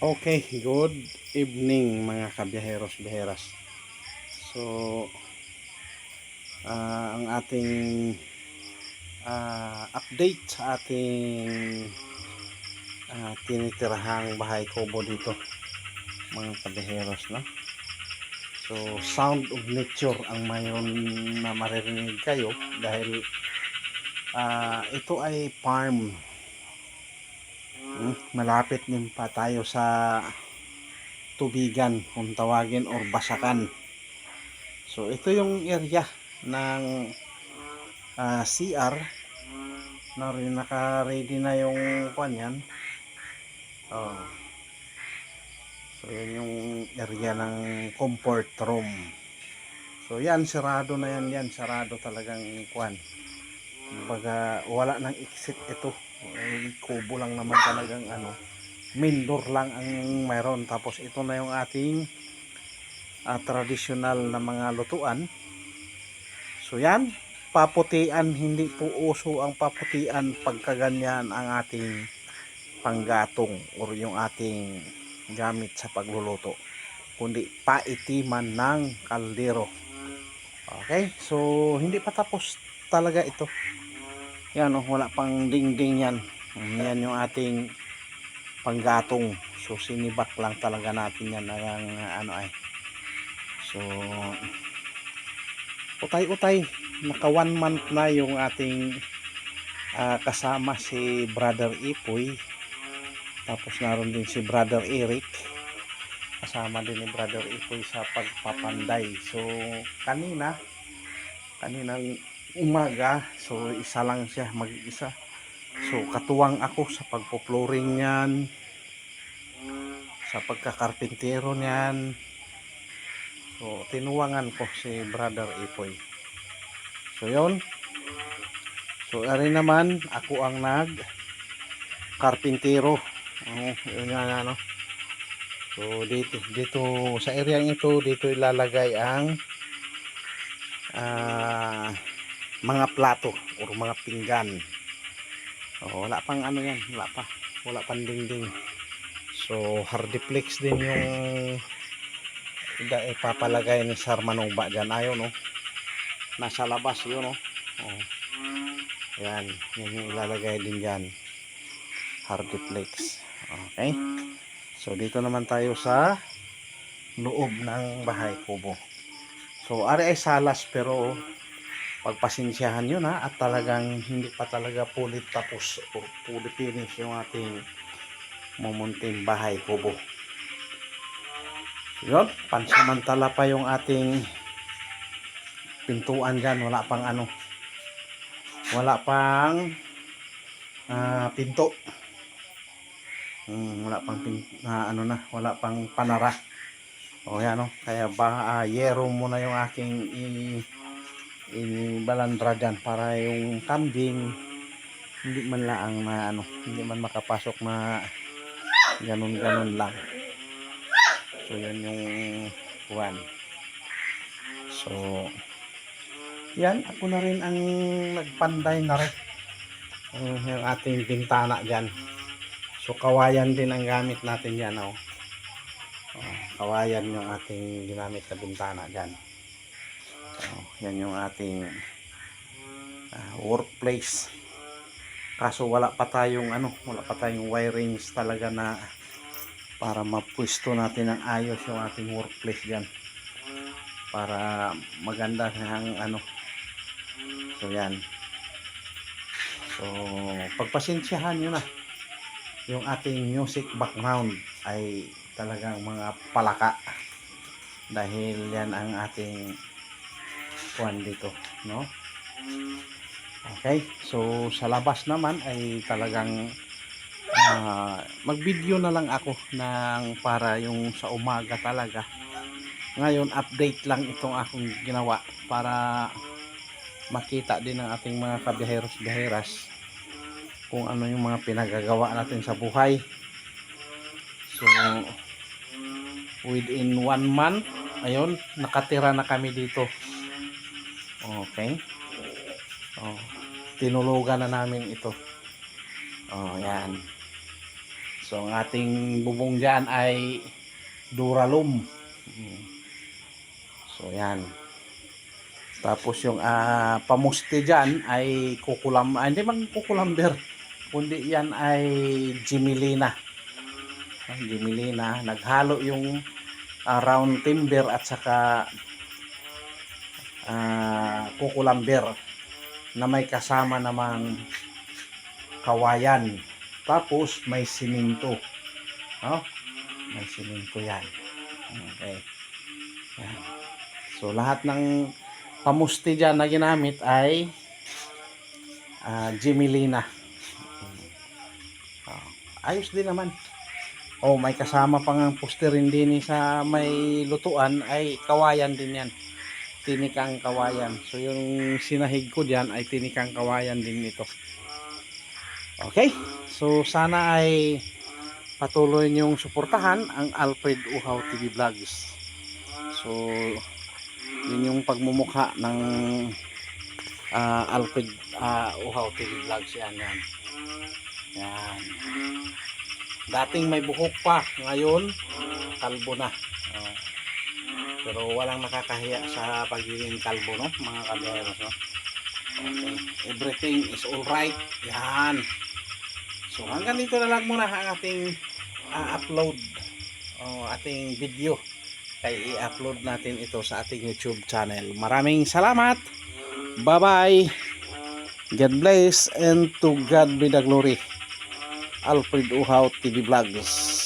Okay, good evening mga kabiyaheros biheras. So ah, ang ating ah, update sa ating ah, tinitirahang bahay kubo dito mga kabiyaheros no. So sound of nature ang mayroon na maririnig kayo dahil ah, ito ay farm malapit din pa tayo sa tubigan kung tawagin or basakan. So ito yung area ng ah, CR na rin naka-ready na yung kwan yan. Oh. So yan yung area ng comfort room. So yan sarado na yan yan, sarado talagang kwan. Kumbaga wala nang exit ito. Eh, kubo lang naman talagang ano. Main door lang ang mayroon tapos ito na yung ating ah, traditional na mga lutuan. So yan paputian hindi po uso ang paputian pagkaganyan ang ating panggatong or yung ating gamit sa pagluluto kundi paitiman ng kaldero. Okay? So hindi pa tapos talaga ito yan oh, wala pang dingding yan. Yan yung ating panggatong. So sinibak lang talaga natin yan ang ano ay. So utay-utay naka one month na yung ating ah, kasama si Brother Ipoy. Tapos naroon din si Brother Eric. Kasama din ni Brother Ipoy sa pagpapanday. So kanina kaninang umaga. So isa lang siya mag-isa so katuwang ako sa pagpo-flooring niyan sa pagkakarpintero niyan. So tinuwangan ko si brother Ipoy so yon so ari naman ako ang nag karpintero oh, yun yan ano. So dito dito sa area ito dito ilalagay ang ah mga plato or mga pinggan. Oh, wala pang ano yan, wala pa. Wala pang dingding. So, hardiplex din yung ipapalagay ni Sir Manuba dyan. Ayaw, no? Nasa labas yun, no? Oh. Yan, yan yung ilalagay din dyan. Hardiplex. Okay? So, dito naman tayo sa loob ng bahay kubo. So, ari ay salas pero pagpasensyahan nyo na at talagang hindi pa talaga fully tapos o fully finish yung ating mumunting bahay kubo. Yun, pansamantala pa yung ating pintuan dyan. Wala pang ano. Wala pang ah, pinto. Hmm, wala pang pin, ah, ano na, wala pang panara. O yan o, kaya ba, ah, yero muna yung aking i, inibalandra dyan para yung kambing hindi man lang na ano hindi man makapasok na ganun ganun lang. So yan yung kuwan. So yan ako na rin ang nagpanday na rin. Yung, yung ating bintana dyan. So kawayan din ang gamit natin yan oh. oh kawayan yung ating ginamit na bintana dyan yan yung ating ah, workplace. Kaso wala pa tayong ano, wala pa tayong wirings talaga na para mapwesto natin ng ayos yung ating workplace diyan. Para maganda ang ano. So yan. So pagpasensyahan niyo na yung ating music background ay talagang mga palaka dahil yan ang ating kuan dito no? Okay so sa labas naman ay talagang ah, mag-video na lang ako ng para yung sa umaga talaga. Ngayon update lang itong akong ginawa para makita din ng ating mga kabiheros biheras kung ano yung mga pinagagawa natin sa buhay. So within one month ayun nakatira na kami dito Okay. Oh, tinulugan na namin ito. Oh, yan. So ang ating bubong dyan ay Duralum. Mm. So yan. Tapos yung ah, pamusti dyan ay kukulam, ah, hindi man kukulamber, kundi yan ay Jimilina. Ah, Jimilina. Naghalo yung ah, round timber at saka ah, kukulamber na may kasama namang kawayan. Tapos may siminto. No? May siminto yan. Okay. So lahat ng pamusti dyan na ginamit ay ah, Jimilina. Ah, ayos din naman. Oh, may kasama pang ang poster din sa may lutuan ay kawayan din yan. Tinikang kawayan. So yung sinahig ko diyan ay tinikang kawayan din ito. Okay? So sana ay patuloy niyong suportahan ang Alfred Uhaw TV Vlogs. So yun yung pagmumukha ng ah, Alfred ah, Uhaw TV Vlogs yan yan. Yan. Dating may buhok pa, ngayon kalbo na. Oh. Pero walang nakakahiya sa pagiging kalbo no, mga kaberos no. Okay. Everything is all right. Yan. So hanggang dito na lang muna ang ating ah, upload o ating video kay i-upload natin ito sa ating YouTube channel. Maraming salamat. Bye-bye. God bless and to God be the glory. Alfred Uhaw TV Vlogs.